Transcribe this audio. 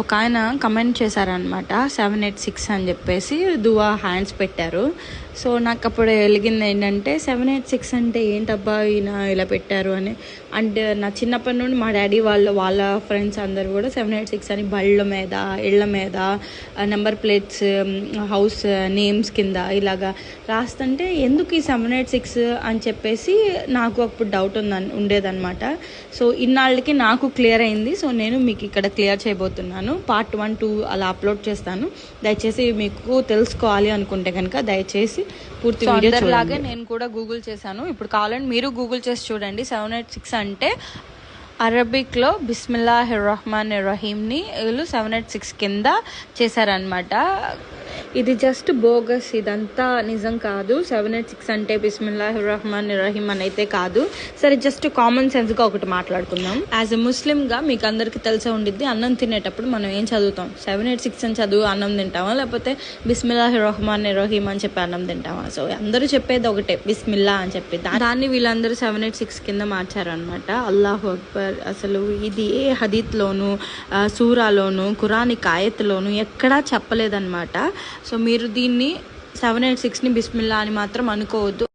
ఒక ఆయన కమెంట్ చేశారనమాట సెవెన్ ఎయిట్ సిక్స్ అని చెప్పేసి దువా హ్యాండ్స్ పెట్టారు. సో నాకు అప్పుడు వెలిగింది ఏంటంటే సెవెన్ ఎయిట్ సిక్స్ అంటే ఏంటబ్బా ఈయన ఇలా పెట్టారు అని. అండ్ నా చిన్నప్పటి నుండి మా డాడీ వాళ్ళ వాళ్ళ ఫ్రెండ్స్ అందరు కూడా సెవెన్ ఎయిట్ సిక్స్ అని బళ్ళ మీద ఇళ్ళ మీద నెంబర్ ప్లేట్స్ హౌస్ నేమ్స్ కింద ఇలాగా రాస్తుంటే ఎందుకు ఈ సెవెన్ ఎయిట్ సిక్స్ అని చెప్పేసి నాకు అప్పుడు డౌట్ ఉందని ఉండేదన్నమాట. సో ఇన్నాళ్ళకి నాకు క్లియర్ అయింది. సో నేను మీకు ఇక్కడ క్లియర్ చేయబోతున్నాను. పార్ట్ వన్ టూ అలా అప్లోడ్ చేస్తాను. దయచేసి మీకు తెలుసుకోవాలి అనుకుంటే కనుక దయచేసి పూర్తి వీడియో చూడాలి నేను కూడా గూగుల్ చేశాను. ఇప్పుడు కావాలంటే మీరు గూగుల్ చేసి చూడండి. సెవెన్ ఎయిట్ సిక్స్ అంటే అరబిక్లో బిస్మిల్లా రహమాన్ రహీమ్ని వీళ్ళు సెవెన్ ఎయిట్ సిక్స్ కింద చేశారనమాట ఇది జస్ట్ బోగస్ ఇదంతా నిజం కాదు. సెవెన్ ఎయిట్ సిక్స్ అంటే బిస్మిల్లాహ్ రహమాన్ రహీమ్ అని అయితే కాదు. సరే జస్ట్ కామన్ సెన్స్గా ఒకటి మాట్లాడుకుందాం. యాజ్ ఎ ముస్లింగా మీకు అందరికీ తెలిసే ఉండిద్ది అన్నం తినేటప్పుడు మనం ఏం చదువుతాం? సెవెన్ ఎయిట్ సిక్స్ అని చదువు అన్నం తింటామా? లేకపోతే బిస్మిల్లా రహమాన్ రహీమ్ అని చెప్పి అన్నం తింటామా? సో అందరూ చెప్పేది ఒకటే బిస్మిల్లా అని చెప్పి. దాన్ని వీళ్ళందరూ సెవెన్ ఎయిట్ సిక్స్ కింద మార్చారనమాట అల్లాహ్ అక్బర్ అసలు ఇది ఏ హదీత్లోను సూరాలోను కురానిక్ ఆయత్లోను ఎక్కడా చెప్పలేదన్నమాట. సో మీరు దీన్ని సెవెన్ ఎయిట్ సిక్స్ని బిస్మిల్లా అని మాత్రం అనుకోవద్దు.